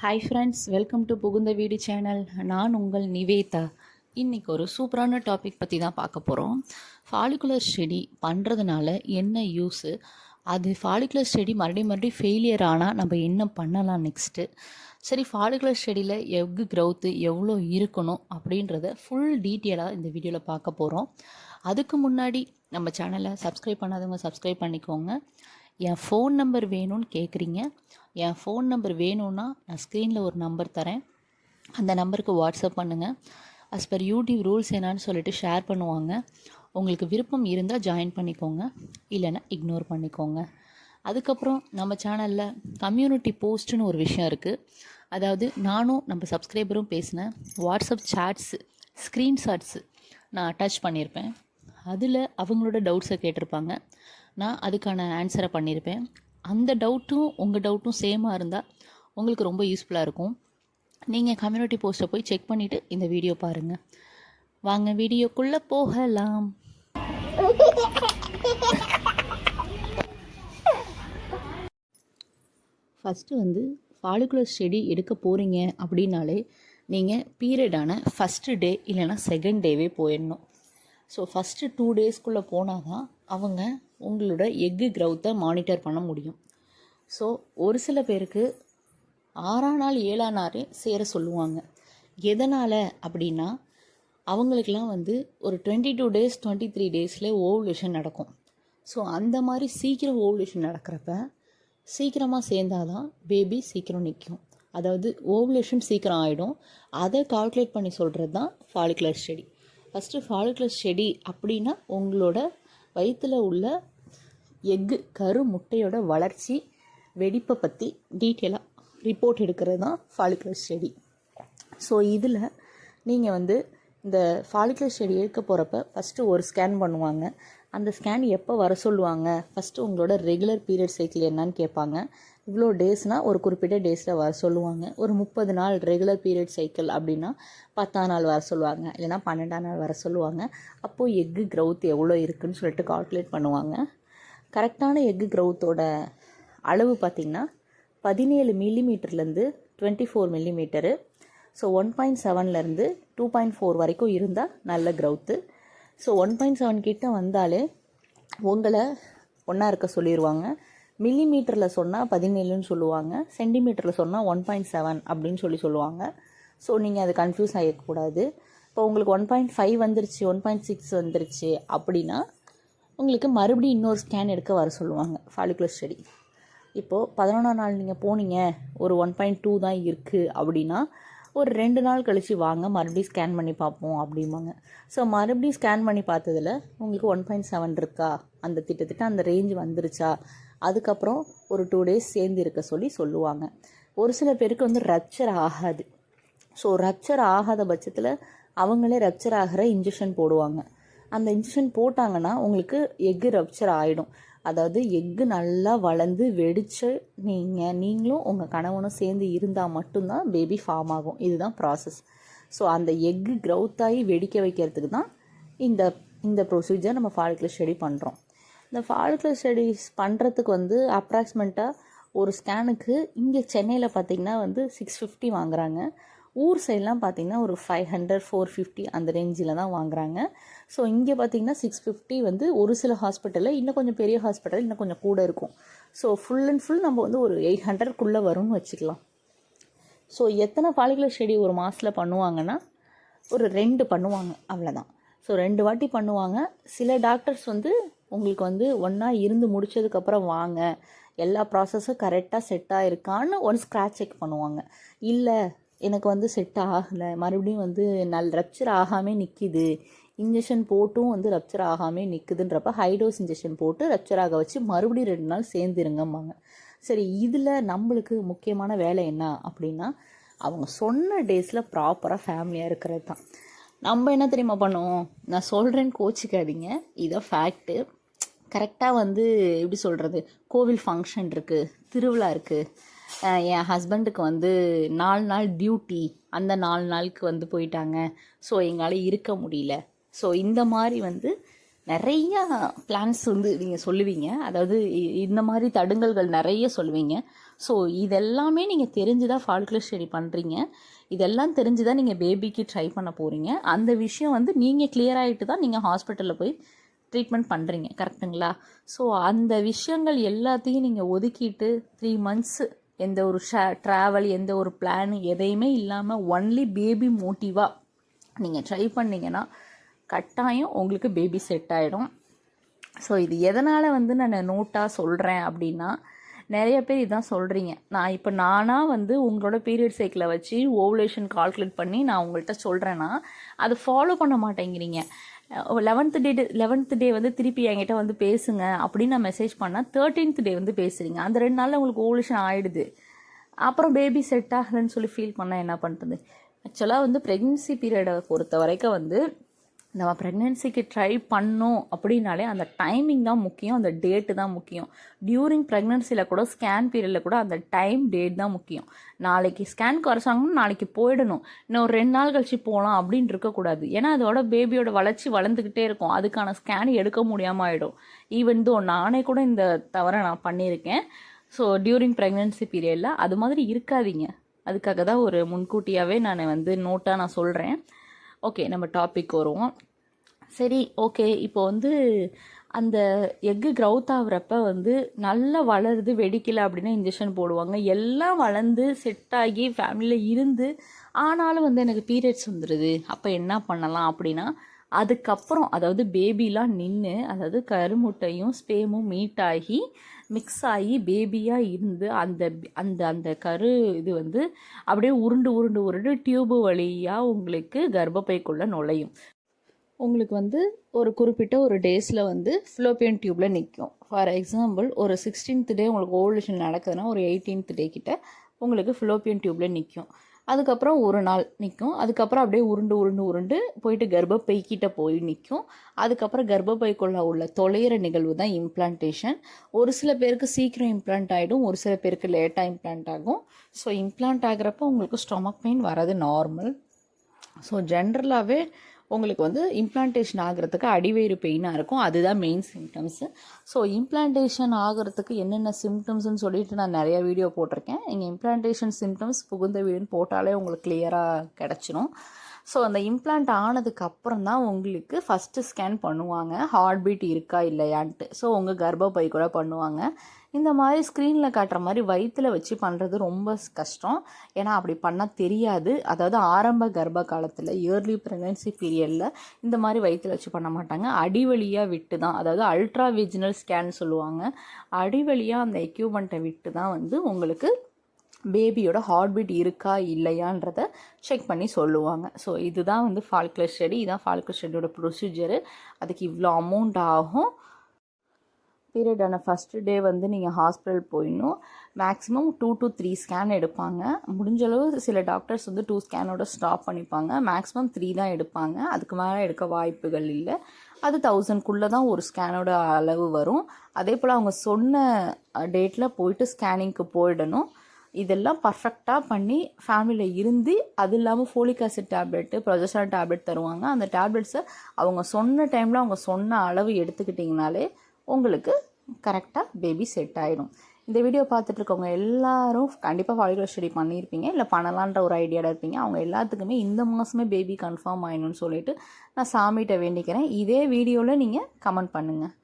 Hi friends welcome to புகுந்த வீடு channel நான் உங்கள் நிவேதா. இன்றைக்கி ஒரு சூப்பரான டாபிக் பற்றி தான் பார்க்க போகிறோம் ஃபாலிகுலர் ஸ்டடி பண்ணுறதுனால என்ன யூஸு அது ஃபாலிகுலர் ஸ்டடி மறுபடியும் மறுபடியும் ஃபெயிலியர் ஆனால் நம்ம என்ன பண்ணலாம் நெக்ஸ்ட்டு சரி ஃபாலிகுலர் ஸ்டடியில் எக்கு க்ரௌத்து எவ்வளோ இருக்கணும் அப்படின்றத ஃபுல் டீட்டெயிலாக இந்த வீடியோவில் பார்க்க போகிறோம் அதுக்கு முன்னாடி நம்ம சேனலை சப்ஸ்கிரைப் பண்ணாதவங்க சப்ஸ்கிரைப் பண்ணிக்கோங்க. என் ஃபோன் நம்பர் வேணும்னு கேட்குறீங்க என் ஃபோன் நம்பர் வேணும்னா நான் ஸ்க்ரீனில் ஒரு நம்பர் தரேன். அந்த நம்பருக்கு வாட்ஸ்அப் பண்ணுங்கள் அஸ் பர் யூடியூப் ரூல்ஸ் என்னான்னு சொல்லிட்டு ஷேர் பண்ணுவாங்க. உங்களுக்கு விருப்பம் இருந்தால் ஜாயின் பண்ணிக்கோங்க. இல்லைன்னா இக்னோர் பண்ணிக்கோங்க. அதுக்கப்புறம் நம்ம சேனலில் கம்யூனிட்டி போஸ்ட்டுன்னு ஒரு விஷயம் இருக்குது அதாவது நானும் நம்ம சப்ஸ்கிரைபரும் பேசினேன் வாட்ஸ்அப் சாட்ஸு ஸ்க்ரீன்ஷாட்ஸு நான் அட்டாச் பண்ணியிருப்பேன் அதில் அவங்களோட டவுட்ஸை கேட்டிருப்பாங்க. நான் அதுக்கான ஆன்சரை பண்ணியிருப்பேன் அந்த டவுட்டும் உங்கள் டவுட்டும் சேமாக இருந்தால் உங்களுக்கு ரொம்ப யூஸ்ஃபுல்லாக இருக்கும். நீங்கள் கம்யூனிட்டி போஸ்ட்டை போய் செக் பண்ணிவிட்டு இந்த வீடியோ பாருங்கள் வாங்க வீடியோக்குள்ளே போகலாம். ஃபஸ்ட்டு வந்து ஃபாலிகுலர் ஸ்டெடி எடுக்க போகிறீங்க அப்படின்னாலே நீங்கள் பீரியடான ஃபஸ்ட்டு டே இல்லைன்னா செகண்ட் டேவே போயிடணும். ஸோ ஃபஸ்ட்டு டூ டேஸ்க்குள்ளே போனால் தான் அவங்க உங்களோட எக்கு க்ரௌத்தை மானிட்டர் பண்ண முடியும். ஸோ ஒரு சில பேருக்கு ஆறாம் நாள் ஏழாம் நாளே சேர சொல்லுவாங்க. எதனால் அப்படின்னா அவங்களுக்கெல்லாம் வந்து ஒரு twenty two days twenty three டேஸில் ஓவலேஷன் நடக்கும். ஸோ அந்த மாதிரி சீக்கிரம் ஓவலேஷன் நடக்கிறப்ப சீக்கிரமாக சேர்ந்தாதான் பேபி சீக்கிரம் நிற்கும் அதாவது ஓவலேஷன் சீக்கிரம் ஆகிடும் அதை கால்குலேட் பண்ணி சொல்கிறது தான் follicular study first follicular study அப்படின்னா உங்களோட வயிற்றில் உள்ள எக்கு கரு முட்டையோட வளர்ச்சி வெடிப்பை பற்றி டீட்டெயிலாக ரிப்போர்ட் எடுக்கிறது தான் ஃபாலிகுலர் ஸ்டடி ஸோ இதில் நீங்கள் வந்து இந்த ஃபாலிகுலர் ஸ்டடி எடுக்க போகிறப்ப ஃபஸ்ட்டு ஒரு ஸ்கேன் பண்ணுவாங்க. அந்த ஸ்கேன் எப்போ வர சொல்லுவாங்க? ஃபஸ்ட்டு உங்களோட ரெகுலர் பீரியட் சைக்கிள் என்னன்னு கேட்பாங்க. இவ்வளோ டேஸ்னால் ஒரு குறிப்பிட்ட டேஸில் வர சொல்லுவாங்க. ஒரு முப்பது நாள் ரெகுலர் பீரியட் சைக்கிள் அப்படின்னா பத்தாம் நாள் வர சொல்லுவாங்க. இல்லைனா பன்னெண்டாம் நாள் வர சொல்லுவாங்க. அப்போது எக்கு க்ரௌத் எவ்வளோ இருக்குன்னு சொல்லிட்டு கால்குலேட் பண்ணுவாங்க. கரெக்டான எக்கு க்ரௌத்தோட அளவு பார்த்திங்கன்னா பதினேழு மில்லிமீட்டர்லேருந்து twenty four millimetre so one point செவன்லேருந்து two point four வரைக்கும் இருந்தால் நல்ல growth so one point seven கிட்டே வந்தாலே உங்களை ஒன்றா இருக்க சொல்லிடுவாங்க மில்லிமீட்டரில் சொன்னால் பதினேழுன்னு சொல்லுவாங்க சென்டிமீட்டரில் சொன்னால் ஒன் பாயிண்ட் செவன் அப்படின்னு சொல்லி சொல்லுவாங்க. ஸோ நீங்கள் அது கன்ஃபியூஸ் ஆகிடக்கூடாது இப்போ உங்களுக்கு ஒன் பாயிண்ட் ஃபைவ் வந்துருச்சு ஒன் பாயிண்ட் சிக்ஸ் வந்துருச்சு அப்படின்னா உங்களுக்கு மறுபடியும் இன்னொரு ஸ்கேன் எடுக்க வர சொல்லுவாங்க ஃபாலிகுலர் ஸ்டடி இப்போது பதினொன்றாம் நாள் நீங்கள் போனீங்க ஒரு ஒன் பாயிண்ட் டூ தான் இருக்குது அப்படின்னா ஒரு ரெண்டு நாள் கழித்து வாங்க மறுபடியும் ஸ்கேன் பண்ணி பார்ப்போம் அப்படிம்பாங்க. ஸோ மறுபடியும் ஸ்கேன் பண்ணி பார்த்ததில் உங்களுக்கு ஒன் பாயிண்ட் செவன் இருக்கா? அந்த திட்டத்திட்ட அந்த ரேஞ்ச் வந்துருச்சா? அதுக்கப்புறம் ஒரு டூ டேஸ் சேர்ந்து இருக்க சொல்லி சொல்லுவாங்க. ஒரு சில பேருக்கு வந்து ரப்சர் ஆகாது. ஸோ ரப்சர் ஆகாத பட்சத்தில் அவங்களே ரப்சர் ஆகிற இன்ஜெக்ஷன் போடுவாங்க. அந்த இன்ஜெக்ஷன் போட்டாங்கன்னா உங்களுக்கு எக்கு ரப்சர் ஆகிடும் அதாவது எக்கு நல்லா வளர்ந்து வெடிச்ச நீங்கள் நீங்களும் உங்கள் கணவனும் சேர்ந்து இருந்தால் மட்டும்தான் பேபி ஃபார்ம் ஆகும். இதுதான் ப்ராசஸ் ஸோ அந்த எக்கு க்ரௌத் ஆகி வெடிக்க வைக்கிறதுக்கு தான் இந்த இந்த ப்ரொசீஜர் நம்ம ஃபாலிகுலர் ஸ்டடி பண்ணுறோம் இந்த ஃபாலிகுலர் ஸ்டடிஸ் பண்ணுறதுக்கு வந்து அப்ராக்சிமேட்டாக ஒரு ஸ்கேனுக்கு இங்கே சென்னையில் பார்த்திங்கன்னா வந்து சிக்ஸ் ஃபிஃப்டி வாங்குறாங்க. ஊர் சைட்லாம் பார்த்திங்கன்னா ஒரு ஃபைவ் ஹண்ட்ரட் ஃபோர் ஃபிஃப்டி அந்த ரேஞ்சில் தான் வாங்குறாங்க. ஸோ இங்கே பார்த்திங்கன்னா சிக்ஸ் ஃபிஃப்டி வந்து ஒரு சில ஹாஸ்பிட்டலில் இன்னும் கொஞ்சம் பெரிய ஹாஸ்பிட்டல் இன்னும் கொஞ்சம் கூட இருக்கும். ஸோ ஃபுல் அண்ட் ஃபுல் நம்ம வந்து ஒரு எயிட் ஹண்ட்ரட்குள்ளே வரும்னு வச்சுக்கலாம். ஸோ எத்தனை பாலிகுலர் ஸ்டடி ஒரு மாதத்தில் பண்ணுவாங்கன்னா ஒரு ரெண்டு பண்ணுவாங்க அவ்வளோதான் ஸோ ரெண்டு வாட்டி பண்ணுவாங்க. சில டாக்டர்ஸ் வந்து உங்களுக்கு வந்து ஒன்றா இருந்து முடிச்சதுக்கப்புறம் வாங்க. எல்லா ப்ராசஸும் கரெக்டாக செட் ஆகிருக்கான்னு ஒன் ஸ்க்ராட்ச் செக் பண்ணுவாங்க. இல்லை எனக்கு வந்து செட் ஆகலை. மறுபடியும் வந்து நல் ரப்சர் ஆகாமே நிற்கிது இன்ஜெக்ஷன் போட்டும் வந்து ரப்சர் ஆகாமே நிற்குதுன்றப்ப ஹைடோஸ் இன்ஜெக்ஷன் போட்டு ரப்சர் ஆக வச்சு மறுபடியும் ரெண்டு நாள் சேர்ந்துருங்கம்பாங்க. சரி இதில் நம்மளுக்கு முக்கியமான வேலை என்ன அப்படின்னா அவங்க சொன்ன டேஸில் ப்ராப்பராக ஃபேமிலியாக இருக்கிறது தான். நம்ம என்ன தெரியுமா பண்ணுவோம்? நான் சொல்கிறேன்னு கோச்சிக்காதீங்க. இதான் ஃபேக்ட்டு கரெக்டாக வந்து எப்படி சொல்கிறது கோவில் ஃபங்க்ஷன் இருக்குது திருவிழா இருக்குது என் ஹஸ்பண்டுக்கு வந்து நாலு நாள் டியூட்டி அந்த நாலு நாளுக்கு வந்து போயிட்டாங்க. ஸோ எங்களால் இருக்க முடியல. ஸோ இந்த மாதிரி வந்து நிறையா பிளான்ஸ் வந்து நீங்கள் சொல்லுவீங்க. அதாவது இ- இந்த மாதிரி தடுங்கல்கள் நிறைய சொல்லுவீங்க. ஸோ இதெல்லாமே நீங்கள் தெரிஞ்சு தான் ஃபால்குலர் ஸ்டடி பண்ணுறீங்க இதெல்லாம் தெரிஞ்சு தான் நீங்கள் பேபிக்கு ட்ரை பண்ண போகிறீங்க அந்த விஷயம் வந்து நீங்கள் கிளியர் ஆகிட்டு தான் நீங்கள் ஹாஸ்பிட்டலில் போய் ட்ரீட்மெண்ட் பண்ணுறீங்க கரெக்டுங்களா ஸோ அந்த விஷயங்கள் எல்லாத்தையும் நீங்கள் ஒதுக்கிட்டு த்ரீ மந்த்ஸு எந்த ஒரு ஷே ட்ராவல் எந்த ஒரு பிளான் எதையுமே இல்லாமல் ஒன்லி பேபி மோட்டிவாக நீங்கள் ட்ரை பண்ணீங்கன்னா கட்டாயம் உங்களுக்கு பேபி செட் ஆகிடும் ஸோ இது எதனால் வந்து நான் நோட்டாக சொல்கிறேன் அப்படின்னா நிறைய பேர் இதான் சொல்கிறீங்க நான் இப்போ நானாக வந்து உங்களோட பீரியட் சைக்கிளை வச்சு ஓவலேஷன் கால்குலேட் பண்ணி நான் உங்கள்கிட்ட சொல்கிறேன்னா அதை ஃபாலோ பண்ண மாட்டேங்கிறீங்க. லெவன்த்து டே லெவன்த்து டே வந்து திருப்பி என்கிட்ட வந்து பேசுங்க அப்படின்னு நான் மெசேஜ் பண்ணால் தேர்ட்டீன்த் டே வந்து பேசுகிறீங்க அந்த ரெண்டு நாளில் உங்களுக்கு ஓவலேஷன் ஆகிடுது அப்புறம் பேபி செட் ஆகலைன்னு சொல்லி ஃபீல் பண்ணால் என்ன பண்ணுறது ஆக்சுவலாக வந்து ப்ரெக்னென்சி பீரியடை பொறுத்த வரைக்கும் வந்து நம்ம ப்ரெக்னென்சிக்கு ட்ரை பண்ணோம் அப்படின்னாலே அந்த டைமிங் தான் முக்கியம் அந்த டேட்டு தான் முக்கியம். டியூரிங் ப்ரெக்னென்சியில் கூட ஸ்கேன் பீரியடில் கூட அந்த டைம் டேட் தான் முக்கியம். நாளைக்கு ஸ்கேன் குறைச்சாங்கன்னா நாளைக்கு போயிடணும். இன்னும் ஒரு ரெண்டு நாள் கழிச்சு போகலாம் அப்படின்னு இருக்கக்கூடாது. ஏன்னா அதோட பேபியோட வளர்ச்சி வளர்ந்துக்கிட்டே இருக்கும். அதுக்கான ஸ்கேன் எடுக்க முடியாமல் ஆகிடும் ஈவன் தோ நானே கூட இந்த தவறை நான் பண்ணியிருக்கேன். ஸோ டியூரிங் ப்ரெக்னென்சி பீரியடில் அது மாதிரி இருக்காதீங்க. அதுக்காக தான் ஒரு முன்கூட்டியாகவே நான் வந்து நோட்டாக நான் சொல்கிறேன் ஓகே நம்ம டாபிக் வருவோம். சரி ஓகே. இப்போ வந்து அந்த எக்கு க்ரௌத் ஆகுறப்ப வந்து நல்லா வளருது வெடிக்கலை அப்படின்னா இன்ஜெக்ஷன் போடுவாங்க. எல்லாம் வளர்ந்து செட் ஆகி ஃபேமிலியில் இருந்து ஆனாலும் வந்து எனக்கு பீரியட்ஸ் வந்துடுது அப்போ என்ன பண்ணலாம் அப்படின்னா அதுக்கப்புறம் அதாவது பேபிலாம் நின்று அதாவது கருமுட்டையும் ஸ்பேமும் மீட் ஆகி மிக்ஸ் ஆகி பேபியாக இருந்து அந்த அந்த அந்த கரு இது வந்து அப்படியே உருண்டு உருண்டு உருண்டு டியூபு வழியாக உங்களுக்கு கர்ப்பப்பைக்குள்ளே நுழையும். உங்களுக்கு வந்து ஒரு குறிப்பிட்ட ஒரு டேஸில் வந்து ஃப்ளோப்பியன் டியூப்பில் நிற்கும் ஃபார் எக்ஸாம்பிள் ஒரு சிக்ஸ்டீன்த் டே உங்களுக்கு ஓவலேஷன் நடக்குதுன்னா ஒரு எயிட்டீன்த் டே கிட்ட உங்களுக்கு ஃப்ளோப்பியன் டியூப்பில் நிற்கும் அதுக்கப்புறம் ஒரு நாள் நிற்கும் அதுக்கப்புறம் அப்படியே உருண்டு உருண்டு உருண்டு போயிட்டு கர்ப்பப்பைக்கிட்ட போய் நிற்கும் அதுக்கப்புறம் கர்ப்பப்பைக்குள்ளே உள்ள தொலைகிற நிகழ்வு தான் இம்ப்ளான்டேஷன் ஒரு சில பேருக்கு சீக்கிரம் இம்ப்ளான்ட் ஆகிடும் ஒரு சில பேருக்கு லேட்டாக இம்ப்ளான்ட் ஆகும். ஸோ இம்ப்ளான்ட் ஆகிறப்ப உங்களுக்கு ஸ்டொமக் பெயின் வரது நார்மல் ஸோ ஜென்ரலாகவே உங்களுக்கு வந்து இம்ப்ளான்டேஷன் ஆகிறதுக்கு அடிவயிறு பெயினாக இருக்கும். அதுதான் மெயின் சிம்டம்ஸு ஸோ இம்ப்ளான்டேஷன் ஆகிறதுக்கு என்னென்ன சிம்டம்ஸ்னு சொல்லிட்டு நான் நிறைய வீடியோ போட்டிருக்கேன். இங்கே இம்ப்ளான்டேஷன் சிம்டம்ஸ் புகுந்த வீடுன்னு போட்டாலே உங்களுக்கு கிளியராக கிடச்சிரும். ஸோ அந்த இம்ப்ளான்ட் ஆனதுக்கு அப்புறம் தான் உங்களுக்கு ஃபஸ்ட்டு ஸ்கேன் பண்ணுவாங்க. ஹார்ட் பீட் இருக்கா இல்லையான்ட்டு. ஸோ உங்கள் கர்ப்பப்பை கூட பண்ணுவாங்க. இந்த மாதிரி ஸ்க்ரீனில் காட்டுற மாதிரி வயிற்றில் வச்சு பண்ணுறது ரொம்ப கஷ்டம். ஏன்னா அப்படி பண்ணால் தெரியாது. அதாவது ஆரம்ப கர்ப்ப காலத்தில் இயர்லி ப்ரெக்னன்சி பீரியடில் இந்த மாதிரி வயிற்றில் வச்சு பண்ண மாட்டாங்க. அடிவழியாக விட்டு தான் அதாவது அல்ட்ரா விஜினல் ஸ்கேன் சொல்லுவாங்க அடிவழியாக அந்த எக்யூப்மெண்ட்டை விட்டு தான் வந்து உங்களுக்கு பேபியோட ஹார்ட் பீட் இருக்கா இல்லையான்றத செக் பண்ணி சொல்லுவாங்க. ஸோ இதுதான் வந்து ஃபால்குலர் ஸ்டடி இதுதான் ஃபால்க்ளர் ஸ்டடியோட ப்ரொசீஜரு அதுக்கு இவ்வளோ அமௌண்ட் ஆகும். பீரியடான ஃபஸ்ட்டு டே வந்து நீங்கள் ஹாஸ்பிட்டல் போயிடணும். Maximum two to three scan எடுப்பாங்க. முடிஞ்சளவு சில டாக்டர்ஸ் வந்து டூ ஸ்கேனோட ஸ்டாப் பண்ணிப்பாங்க. மேக்ஸிமம் த்ரீ தான் எடுப்பாங்க. அதுக்கு மேலே எடுக்க வாய்ப்புகள் இல்லை. அது தௌசண்ட்குள்ளே தான் ஒரு ஸ்கேனோட அளவு வரும். அதே போல் அவங்க சொன்ன டேட்டில் போயிட்டு ஸ்கேனிங்க்கு போயிடணும். இதெல்லாம் பர்ஃபெக்டாக பண்ணி ஃபேமிலியில் இருந்து அது இல்லாமல் folic acid tablet progesterone tablet தருவாங்க. அந்த டேப்லெட்ஸை அவங்க சொன்ன டைமில் அவங்க சொன்ன அளவு எடுத்துக்கிட்டிங்கனாலே உங்களுக்கு கரெக்டாக பேபி செட் ஆகிடும் இந்த வீடியோ பார்த்துட்டு இருக்கவங்க எல்லாரும் கண்டிப்பாக ஃபாலிகுலர் ஸ்டடி பண்ணியிருப்பீங்க. இல்லை பண்ணலான்ற ஒரு ஐடியாவில் இருப்பீங்க. அவங்க எல்லாத்துக்குமே இந்த மாதமே பேபி கன்ஃபார்ம் ஆகிடும்னு சொல்லிட்டு நான் சாமிகிட்ட வேண்டிக்கிறேன். இதே வீடியோவில் நீங்கள் கமெண்ட் பண்ணுங்கள்